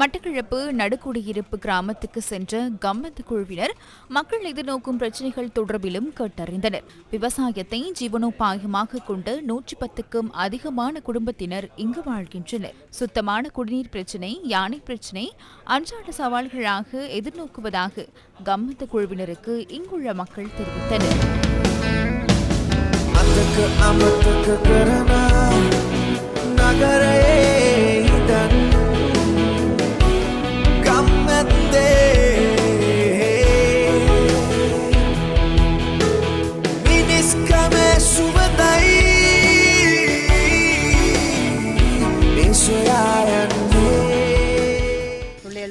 மட்டக்களப்பு நடுக்குடியிருப்பு கிராமத்துக்கு சென்ற கம்மத்து குழுவினர் மக்கள் எதிர்நோக்கும் பிரச்சினைகள் தொடர்பிலும் கேட்டறிந்தனர். விவசாயத்தை ஜீவனோபாயமாக கொண்டு நூற்றி பத்துக்கும் அதிகமான குடும்பத்தினர் இங்கு வாழ்கின்றனர். சுத்தமான குடிநீர் பிரச்சினை யானை பிரச்சினை அன்றாட சவால்களாக எதிர்நோக்குவதாக கம்மத்து குழுவினருக்கு இங்குள்ள மக்கள் தெரிவித்தனர்.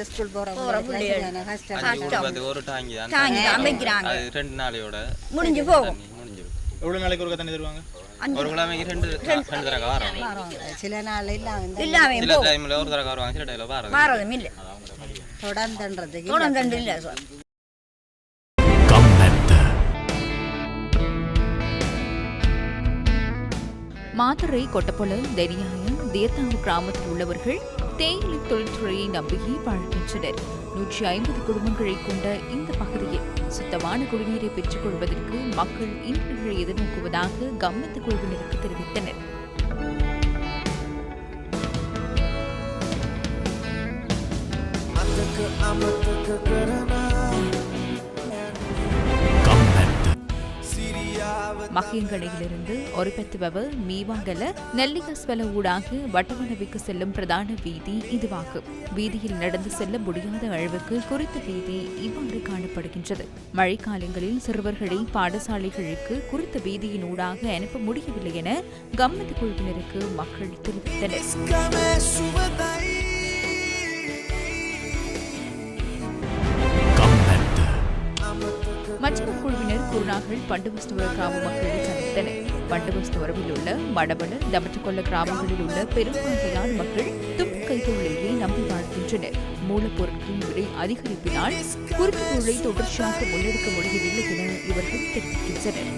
ஸ்கூல் போற ஒரு டாங்கி தான். ரெண்டு நாளையோட முடிஞ்சு போகும். தண்ணி முடிஞ்சிடும் எவ்வளோ நாளைக்கு ஒரு தண்ணி தருவாங்க? ஒரு கிழமைக்கு ரெண்டு ரெண்டு. தடவை வரும். வரோம். சில நாள் இல்லாம இல்லாம சில போகும். டைம்ல ஒரு தடவை வருவாங்க சில டைம்ல வராது மாறதும் இல்லை. தொடர்ந்துன்றதுக்கு தொடர்ந்து இல்லை சார். மாத்தறை கொட்டப்பொல தெனியாயம் தேத்தாவு கிராமத்தில் உள்ளவர்கள் தேயிலை தொழில்துறையை நம்பியே வாழ்கின்றனர் நூற்றி ஐம்பது குடும்பங்களை கொண்ட இந்த பகுதியில் சுத்தமான குடிநீரை பெற்றுக் கொள்வதற்கு மக்கள் இன்றுகளை எதிர்நோக்குவதாக கவனத்து குழுவினருக்கு தெரிவித்தனர் I'm. மகியங்கடையிலிருந்து ஒருபெத்துபவ மீவாங்கல நெல்லிகஸ்வல ஊடாக வட்டவனவிக்கு செல்லும் பிரதான வீதி இதுவாகும். வீதியில் நடந்து செல்ல முடியாத அளவுக்கு குறித்த வீதி இவ்வாறு காணப்படுகின்றது. மழைக்காலங்களில் சிறுவர்களை பாடசாலைகளுக்கு குறித்த வீதியின் ஊடாக அனுப்ப முடியவில்லை என கம்மத்து குழுவினருக்கு மக்கள் தெரிவித்தனர். மற்றொரு குழுவினர் குருநாகல் பண்டுமஸ்துவர கிராம மக்களை சந்தித்தனர். பண்டுமஸ்துவரவில் உள்ள மடபல தமற்றுக்கொள்ள கிராமங்களில் உள்ள பெரும்பான்மையான மக்கள் துப்பு கைத்தொழிலையே நம்பி வாழ்கின்றனர். மூலப்பொருட்களின் விலை அதிகரிப்பினால் குறுக்கு தொழிலை தொடர்ச்சியாக முன்னெடுக்க முடியவில்லை என இவர்கள் தெரிவிக்கின்றனர்.